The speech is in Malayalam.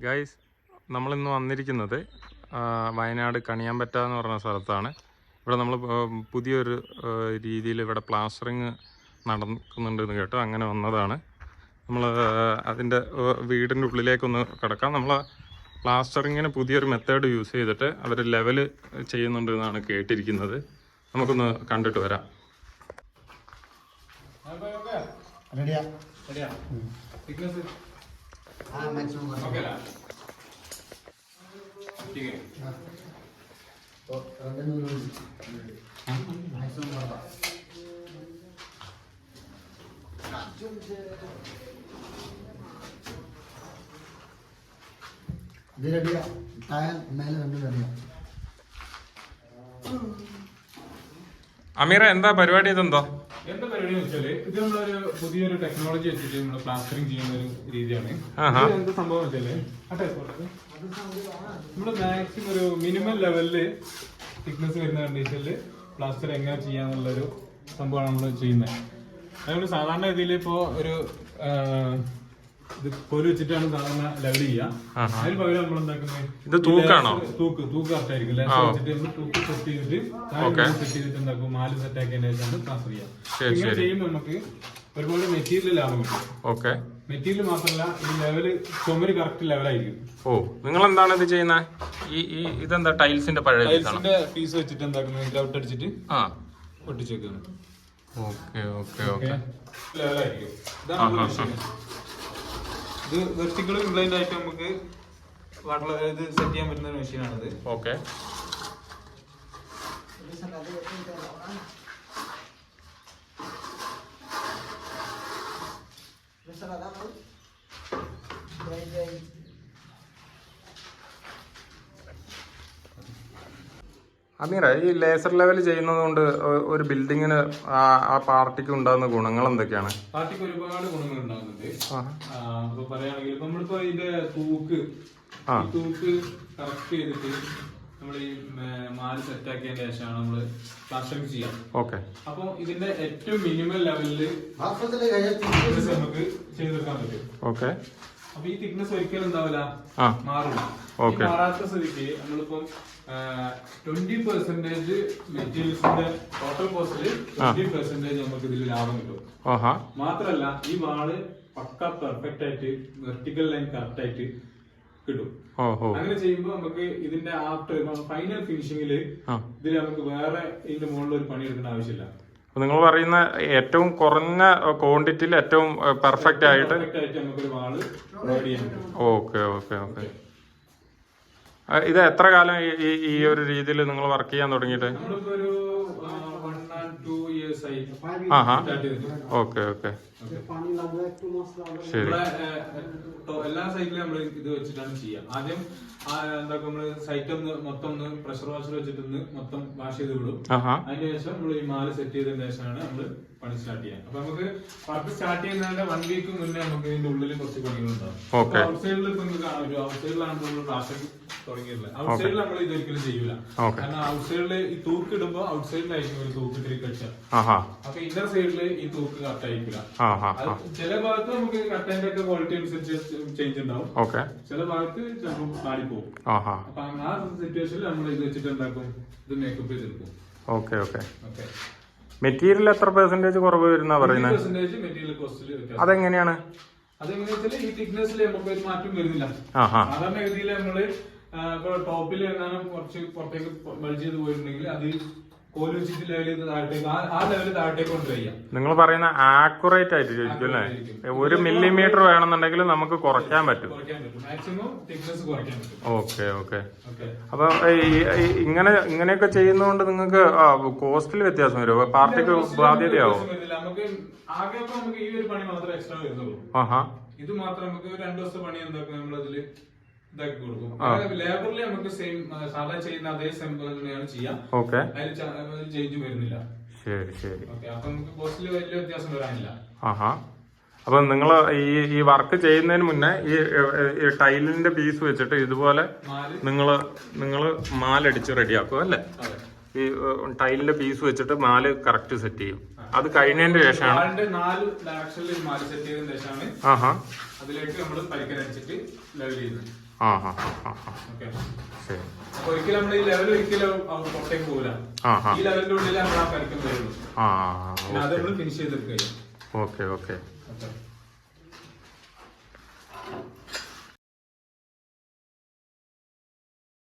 ഗൈസ് നമ്മളിന്ന് വന്നിരിക്കുന്നത് വയനാട് കണിയാമ്പറ്റ എന്ന് പറഞ്ഞ സ്ഥലത്താണ്. ഇവിടെ നമ്മൾ പുതിയൊരു രീതിയിൽ ഇവിടെ പ്ലാസ്റ്ററിങ് നടക്കുന്നുണ്ടെന്ന് കേട്ടു. അങ്ങനെ വന്നതാണ്. നമ്മൾ അതിന്റെ വീടിന്റെ ഉള്ളിലേക്കൊന്ന് കിടക്കാം. നമ്മൾ പ്ലാസ്റ്ററിങ്ങിന് പുതിയൊരു മെത്തേഡ് യൂസ് ചെയ്തിട്ട് അവർ ലെവൽ ചെയ്യുന്നുണ്ട് എന്നാണ് കേട്ടിരിക്കുന്നത്. നമുക്കൊന്ന് കണ്ടിട്ട് വരാം. റെഡിയാ റെഡിയാ ആ. മാക്സിമം മാക്സിമം ഇത് റെഡിയാ താഴെ മേലെ രണ്ടും റെഡിയാ അമീറ എന്താ പരിപാടി ഇതെന്തോ? എന്താ പരിപാടി എന്ന് വെച്ചാൽ ഇത് നമ്മളൊരു പുതിയൊരു ടെക്നോളജി വെച്ചിട്ട് നമ്മൾ പ്ലാസ്റ്ററിങ് ചെയ്യുന്ന ഒരു രീതിയാണ്. എന്താ സംഭവം വെച്ചാൽ നമ്മൾ മാക്സിമം ഒരു മിനിമം ലെവലിൽ തിക്നെസ് വരുന്ന കണ്ടീഷനിൽ പ്ലാസ്റ്റർ എങ്ങനെ ചെയ്യാന്നുള്ളൊരു സംഭവമാണ് നമ്മൾ ചെയ്യുന്നത്. നമ്മൾ സാധാരണ രീതിയിൽ ഇപ്പോ ഒരു ഇത് കോൽ വെച്ചിട്ടാണ് സാധാരണ ലെവൽ ചെയ്യുക. അതിൽ പകരം നമ്മൾ എന്താക്കുന്നത്? ഇത് തൂക്കാണോ? തൂക്ക് തൂക്ക് കറക്റ്റ് ആയിരിക്കും. ലേസർ വെച്ചിട്ട് നമ്മൾ തൂക്ക് സെറ്റ് ചെയ്തിട്ട് സെറ്റ് ചെയ്തിട്ട് എന്താക്കും? മാൽ സെറ്റ് ആക്കിയതിന് ശേഷമാണ് ട്രാൻസ്ഫർ ചെയ്യാം ഇങ്ങനെ. ചെയ്യുമ്പോൾ നമുക്ക് ഒരുപാട് മെറ്റീരിയൽ ലാഭം കിട്ടും. ഓക്കെ. മെറ്റീരിയൽ മാത്രമല്ല ഈ ലെവൽ ചുമര് കറക്റ്റ് ലെവലായിരിക്കും ഓ നിങ്ങൾ എന്താണ് ഇത് ചെയ്യുന്നത് ഈ ഈ ഇതെന്താ ടൈൽസിന്റെ പഴയ ടൈൽസിന്റെ പീസ് വെച്ചിട്ട് എന്താക്കുന്നത്? ഗ്രൗട്ട് അടിച്ചിട്ട് ആ. ഒട്ടിച്ച് വെക്കുന്നത് ഓക്കെ ഓക്കെ ഓക്കെ. ലെവലായിരിക്കും. ഇത് വെർട്ടിക്കൽ ഇംപ്ലൈൻഡ് ആയിട്ട് നമുക്ക് വാട്ടർ ഇത് സെറ്റ് ചെയ്യാൻ പറ്റുന്ന ഒരു മെഷീനാണിത്. ഓക്കെ. അമീറ ഈ ലേസർ ലെവൽ ചെയ്യുന്നത് കൊണ്ട് ഒരു ബിൽഡിങ്ങിന് ആ ആ പാർട്ടിക്ക് ഉണ്ടാകുന്ന ഗുണങ്ങൾ എന്തൊക്കെയാണ്? പാർട്ടിക്ക് ഒരുപാട് ഗുണങ്ങൾ ഉണ്ടാകുന്നുണ്ട്. ഇപ്പൊ പറയുകയാണെങ്കിൽ ഇപ്പൊ നമ്മളിപ്പോ ഇതിന്റെ തൂക്ക് തൂക്ക് കറക്റ്റ് ചെയ്തിട്ട് നമ്മൾ ഈ മാൽ സെറ്റ് ആക്കിയതിന് ശേഷമാണ് നമ്മൾ പ്ലാസ്റ്ററിങ് ചെയ്യാം. ഓക്കെ. അപ്പൊ ഇതിന്റെ ഏറ്റവും മിനിമം thickness നമുക്ക് ചെയ്തെടുക്കാൻ പറ്റും. ഓക്കെ. അപ്പൊ ഈ തിക്നെസ് ഒരിക്കലും ഉണ്ടാവില്ല. Okay. ഈ മാറാത്ത സ്ഥിതിക്ക് നമ്മളിപ്പം ട്വന്റി പെർസെന്റേജ് മെറ്റീരിയൽസിന്റെ ടോട്ടൽ കോസ്റ്റിൽ ട്വന്റി പെർസെന്റേജ് നമുക്ക് ഇതിൽ ലാഭം കിട്ടും. മാത്രല്ല ഈ വാൾ പക്ക പെർഫെക്റ്റ് ആയിട്ട് വെർട്ടിക്കൽ ലൈൻ കറക്റ്റ് ആയിട്ട് കിട്ടും. അങ്ങനെ ചെയ്യുമ്പോൾ നമുക്ക് ഇതിന്റെ ആഫ്റ്റർ ഫൈനൽ ഫിനിഷിംഗിൽ ഇതിൽ ഇതിൽ നമുക്ക് വേറെ ഇതിന്റെ മുകളിൽ ഒരു പണി എടുക്കേണ്ട ആവശ്യമില്ല. അപ്പൊ നിങ്ങൾ പറയുന്ന ഏറ്റവും കുറഞ്ഞ ക്വാണ്ടിറ്റിയിൽ ഏറ്റവും പെർഫെക്റ്റ് ആയിട്ട് ഓക്കെ ഓക്കെ ഓക്കെ. ഇത് എത്ര കാലം ഈ ഈ ഒരു രീതിയിൽ നിങ്ങൾ വർക്ക് ചെയ്യാൻ തുടങ്ങിയിട്ട് നമ്മളിപ്പോ ഒരു വൺ ആൻഡ് ആയി. ആഹാ. സ്റ്റാർട്ട് ചെയ്തിട്ട് ഓക്കെ ഓക്കെ ശരി. ഇവിടെ, ഏഹ്, ടോ- എല്ലാ സൈറ്റിലും നമ്മൾ ഇത് വെച്ചിട്ടാണ് ചെയ്യാം. ആദ്യം ആ, എന്താ നമ്മൾ സൈറ്റ് ഒന്ന് മൊത്തം ഒന്ന് പ്രഷർ വാഷർ വെച്ചിട്ട് മൊത്തം വാഷ് ചെയ്ത് വിടും. ആഹാ. അതിന് ശേഷം നമ്മൾ ഈ മാല സെറ്റ് ചെയ്തതിന് ശേഷമാണ് നമ്മൾ പണി സ്റ്റാർട്ട് ചെയ്യാം. അപ്പൊ നമുക്ക് വർക്ക് സ്റ്റാർട്ട് ചെയ്യുന്നതിന്റെ വൺ വീക്ക് മുന്നേ നമുക്ക് ഇതിന്റെ ഉള്ളിൽ കുറച്ച് പണികളുണ്ടാവും. ഔട്ട് സൈഡിൽ ഇപ്പൊ ഔട്ട് സൈഡിലാണ് നമ്മൾ പ്ലാസ്റ്റിക് തുടങ്ങിയിട്ടുള്ളത്. ഔട്ട് സൈഡിൽ നമ്മൾ ഇതൊരിക്കലും ചെയ്യൂല. കാരണം ഔട്ട് സൈഡിൽ ഈ തൂക്ക് ഔട്ട് സൈഡിലായിരിക്കും ഒരു തൂക്ക് അപ്പൊ ഇന്നർ സൈഡിൽ ഈ തൂക്ക് ആയിരിക്കില്ല. ചില ഭാഗത്ത് നമുക്ക് കട്ടന്റെ ഒക്കെ ക്വാളിറ്റി അനുസരിച്ച് ചേഞ്ച് ഉണ്ടാവും. ചില ഭാഗത്ത് ചിലപ്പോൾ മാറിപ്പോകും അപ്പൊ ആ സിറ്റുവേഷനിൽ നമ്മൾ ഇത് വെച്ചിട്ട് എന്താക്കും? ഇത് മേക്കപ്പ് ചെയ്തെടുക്കും. Okay okay. ഓക്കെ. മെറ്റീരിയൽ എത്ര പെർസെന്റേജ് കുറവ് വരുന്ന പറയുന്നത് അതെങ്ങനെയാണ്? അതെങ്ങനെ വെച്ചാൽ ഈ തിക്നെസ്സിൽ നമുക്ക് ഒരു മാറ്റം വരുന്നില്ല. സാധാരണ ഗതിയിൽ നമ്മൾ ടോപ്പിൽ എങ്ങാനും കുറച്ച് പുറത്തേക്ക് ബൾജ് ചെയ്ത് പോയിട്ടുണ്ടെങ്കിൽ അത് ലെവലിൽ താഴത്തേക്ക് ആ- ലെവലിൽ താഴത്തേക്ക് നിങ്ങൾ പറയുന്ന ആക്യുറേറ്റ് ആയിട്ട് ചോദിക്കും അല്ലേ? ഒരു മില്ലിമീറ്റർ വേണമെന്നുണ്ടെങ്കിൽ നമുക്ക് കുറയ്ക്കാൻ പറ്റും. Okay okay. അപ്പൊ ഇങ്ങനെ ഇങ്ങനെയൊക്കെ ചെയ്യുന്നതുകൊണ്ട് നിങ്ങൾക്ക് കോസ്റ്റിൽ വ്യത്യാസം വരുമോ പാർട്ടിക്ക് ബാധ്യതയാവും. ഇത് മാത്രം നമുക്ക് രണ്ടു ദിവസം പണി എന്താക്കും നമ്മൾ അതിൽ ഇതാക്കി കൊടുക്കും. ആ. ലേബറിൽ നമുക്ക് സെയിം സാധാ ചെയ്യുന്ന അതേ സെമ്പ് തന്നെയാണ് ചെയ്യാം. ഓക്കെ. അതിൽ ചേഞ്ച് വരുന്നില്ല. ശരി ശരി. അപ്പൊ നമുക്ക് കോസ്റ്റിൽ വലിയ വ്യത്യാസം വരാനില്ല. ആഹാ. അപ്പൊ നിങ്ങൾ ഈ ഈ വർക്ക് ചെയ്യുന്നതിന് മുന്നേ ഈ ടൈലിന്റെ പീസ് വെച്ചിട്ട് ഇതുപോലെ നിങ്ങൾ നിങ്ങൾ നിങ്ങൾ മാലടിച്ച് റെഡിയാക്കും അല്ലേ? ഈ ടൈലിന്റെ പീസ് വെച്ചിട്ട് മാൽ കറക്റ്റ് സെറ്റ് ചെയ്യും. അത് കഴിഞ്ഞതിന് ശേഷമാണ്? അതിലേക്ക് നമ്മൾ പരിക്കരച്ചിട്ട് ലെവൽ ചെയ്യുന്നത്. ആ ആ ആ ശരി. ഒരിക്കലും നമ്മൾ ഈ ലെവൽ ഒരിക്കലും പുറത്തേക്ക് പോകില്ല ഈ ലെവലിന്റെ ഉള്ളിൽ നമ്മൾ ആ പരിക്കം വരുള്ളൂ അത് നമ്മൾ ഫിനിഷ് ചെയ്തെടുക്കുക ഓക്കെ. ഓക്കെ.